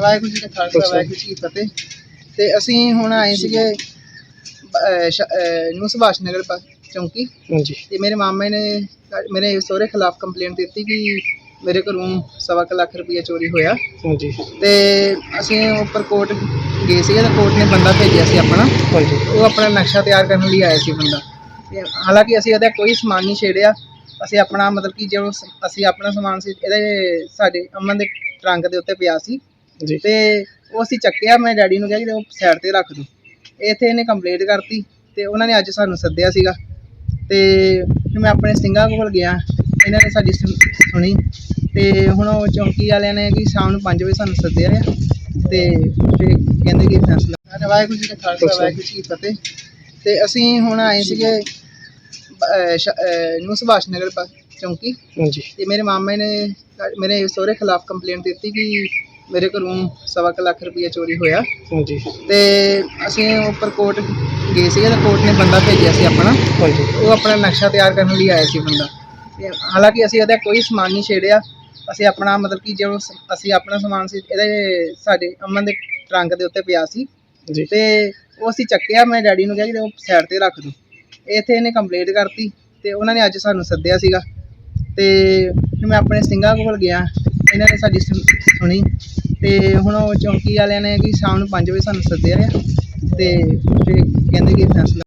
ਵਾਹਿਗੁਰੂ ਜੀ ਦਾ ਖਾਲਸਾ ਅੱਛਾ। ਵਾਹਿਗੁਰੂ ਜੀ ਕੀ ਫਤਿਹ। ਤੇ ਅਸੀਂ ਹੁਣ ਆਏ ਸੀਗੇ ਅਹ, ਸ਼- ਅਹ, ਨਿਊ ਸੁਭਾਸ਼ ਨਗਰ ਪ- ਚੌਂਕੀ। ਹਾਂਜੀ। ਤੇ ਮੇਰੇ ਮਾਮੇ ਨੇ ਮੇਰੇ ਸਹੁਰੇ ਖਿਲਾਫ ਕੰਪਲੇਂਟ ਦਿੱਤੀ ਕਿ ਮੇਰੇ ਘਰੋਂ ਸਵਾ ਕੁ ਲੱਖ ਰੁਪਏ ਚੋਰੀ ਹੋਇਆ। ਹਾਂਜੀ। ਤੇ ਅਸੀਂ ਉੱਪਰ ਕੋਰਟ ਗਏ ਸੀਗੇ ਤੇ ਕੋਰਟ ਨੇ ਬੰਦਾ ਭੇਜਿਆ ਸੀ ਆਪਣਾ। ਹਾਂਜੀ। ਉਹ ਆਪਣਾ ਨਕਸ਼ਾ ਤਿਆਰ ਕਰਨ ਲਈ ਆਇਆ ਸੀ ਬੰਦਾ। ਤੇ ਹਾਲਾਂਕਿ ਅਸੀਂ ਇਹਦਾ ਕੋਈ ਸਮਾਨ ਨਹੀਂ ਛੇੜਿਆ। ਅਸੀਂ ਆਪਣਾ ਮਤਲਬ ਕਿ ਜੋ ਸ- ਅਸੀਂ ਆਪਣਾ ਸਮਾਨ ਸੀ ਇਹਦੇ ਸਾਡੇ ਅਮਨ ਦੇ ਟਰੰਕ ਦੇ ਉੱਤੇ ਪਿਆ ਸੀ। ਜੀ। ਤੇ ਉਹ ਅਸੀਂ ਚੱਕਿਆ ਮੈਂ ਡੈਡੀ ਨੂੰ ਕਿਹਾ ਕਿ ਉਹ ਸਾਈਡ ਤੇ ਰੱਖ ਦੋ। ਇੱਥੇ ਇਹਨੇ ਕੰਪਲੇਂਟ ਕਰਤੀ ਤੇ ਉਹਨਾਂ ਨੇ ਅੱਜ ਸਾਨੂੰ ਸੱਦਿਆ ਸੀਗਾ। ਤੇ ਫਿਰ ਮੈਂ ਆਪਣੇ ਸਿੰਘਾਂ ਕੋਲ ਗਿਆ ਇਹਨਾਂ ਨੇ ਸਾਡੀ ਸੁਣ- ਸੁਣੀ। ਤੇ ਹੁਣ ਉਹ ਚੌਂਕੀ ਵਾਲਿਆਂ ਨੇ ਕਿ ਸ਼ਾਮ ਨੂੰ 5 ਵਜੇ ਸਾਨੂੰ ਸੱਦਿਆ ਆ। ਤੇ ਫਿਰ ਕਹਿੰਦੇ ਕਿ ਫੈਸਲਾ ਵਾਹਿਗੁਰੂ ਜੀ ਦਾ ਖਾਲਸਾ। ਵਾਹਿਗੁਰੂ ਜੀ ਕੀ ਫਤਿਹ। ਤੇ ਅਸੀਂ ਹੁਣ ਆਏ ਸੀਗੇ ਅਹ, ਸ਼- ਅਹ, ਨਿਊ ਸੁਭਾਸ਼ ਨਗਰ ਪ- ਚੌਂਕੀ। ਹਾਂਜੀ। ਤੇ ਮੇਰੇ ਮਾਮੇ ਨੇ ਮੇਰੇ ਸਹੁਰੇ ਖਿਲਾਫ ਕੰਪਲੇਂਟ ਦਿੱਤੀ ਕਿ ਮੇਰੇ ਘਰੋਂ ਸਵਾ ਕੁ ਲੱਖ ਰੁਪਏ ਚੋਰੀ ਹੋਇਆ। ਹਾਂਜੀ। ਤੇ ਅਸੀਂ ਉੱਪਰ ਕੋਰਟ ਗਏ ਸੀਗੇ ਤੇ ਕੋਰਟ ਨੇ ਬੰਦਾ ਭੇਜਿਆ ਸੀ ਆਪਣਾ। ਹਾਂਜੀ। ਉਹ ਆਪਣਾ ਨਕਸ਼ਾ ਤਿਆਰ ਕਰਨ ਲਈ ਆਇਆ ਸੀ ਬੰਦਾ। ਤੇ ਹਾਲਾਂਕਿ ਅਸੀਂ ਇਹਦਾ ਕੋਈ ਸਮਾਨ ਨਹੀਂ ਛੇੜਿਆ। ਅਸੀਂ ਆਪਣਾ ਮਤਲਬ ਕਿ ਜੋ ਸ- ਅਸੀਂ ਆਪਣਾ ਸਮਾਨ ਸੀ ਇਹਦੇ ਸਾਡੇ ਅਮਨ ਦੇ ਟਰੰਕ ਦੇ ਉੱਤੇ ਪਿਆ ਸੀ। ਜੀ। ਤੇ ਉਹ ਅਸੀਂ ਚੱਕਿਆ ਮੈਂ ਡੈਡੀ ਨੂੰ ਕਿਹਾ ਕਿ ਉਹ ਸਾਈਡ ਤੇ ਰੱਖ ਦੋ। ਇੱਥੇ ਇਹਨੇ ਕੰਪਲੇਂਟ ਕਰਤੀ ਤੇ ਉਹਨਾਂ ਨੇ ਅੱਜ ਸਾਨੂੰ ਸੱਦਿਆ ਸੀਗਾ। ਤੇ ਫਿਰ ਮੈਂ ਆਪਣੇ ਸਿੰਘਾਂ ਕੋਲ ਗਿਆ। ਇਹਨਾਂ ਨੇ ਸਾਡੀ ਸੁਣ- ਸੁਣੀ। ਤੇ ਹੁਣ ਉਹ ਚੌਂਕੀ ਵਾਲਿਆਂ ਨੇ ਕਿ ਸ਼ਾਮ ਨੂੰ 5 ਵਜੇ ਸਾਨੂੰ ਸੱਦਿਆ ਆ ਤੇ ਫਿਰ ਕਹਿੰਦੇ ਕਿ ਫੈਸਲਾ